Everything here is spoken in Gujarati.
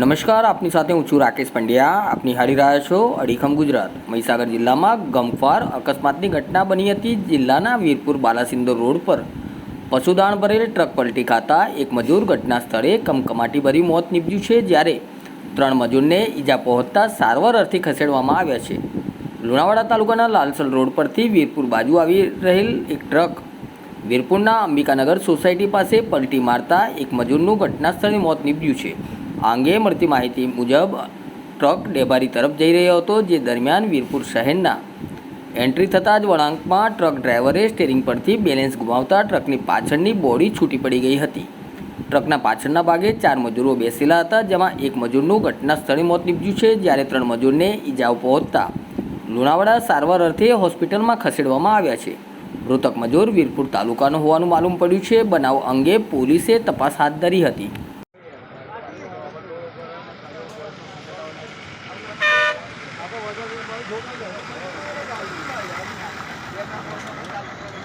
નમસ્કાર, આપની સાથે હું છું રાકેશ પંડ્યા. આપની હારી રહ્યા છો અડીખમ ગુજરાત. મહીસાગર જિલ્લામાં ગમખ્વાર અકસ્માતની ઘટના બની હતી જિલ્લાના વીરપુર બાલાસિંદોર રોડ પર. પશુદાણ ભરેલ ટ્રક પલટી ખાતા એક મજૂર ઘટના સ્થળે કમકમાટી ભરી મોત નીપજ્યું છે, જ્યારે ત્રણ મજૂરને ઈજા પહોંચતા સારવાર અર્થે ખસેડવામાં આવ્યા છે. લુણાવાડા તાલુકાના લાલસલ રોડ પરથી વીરપુર બાજુ આવી રહેલ એક ટ્રક વીરપુરના અંબિકાનગર સોસાયટી પાસે પલટી મારતા એક મજૂરનું ઘટના સ્થળે મોત નીપજ્યું છે. આ અંગે મળતી માહિતી મુજબ, ટ્રક ડેબારી તરફ જઈ રહ્યો હતો, જે દરમિયાન વીરપુર શહેરના એન્ટ્રી થતાં જ વળાંકમાં ટ્રક ડ્રાઈવરે સ્ટેરિંગ પરથી બેલેન્સ ગુમાવતા ટ્રકની પાછળની બોડી છૂટી પડી ગઈ હતી. ટ્રકના પાછળના ભાગે ચાર મજૂરો બેસેલા હતા, જેમાં એક મજૂરનું ઘટના સ્થળે મોત નીપજ્યું છે, જ્યારે ત્રણ મજૂરને ઈજાઓ પહોંચતા લુણાવાડા સારવાર અર્થે હોસ્પિટલમાં ખસેડવામાં આવ્યા છે. મૃતક મજૂર વીરપુર તાલુકાનો હોવાનું માલુમ પડ્યું છે. બનાવ અંગે પોલીસે તપાસ હાથ ધરી હતી. આગળ વધારે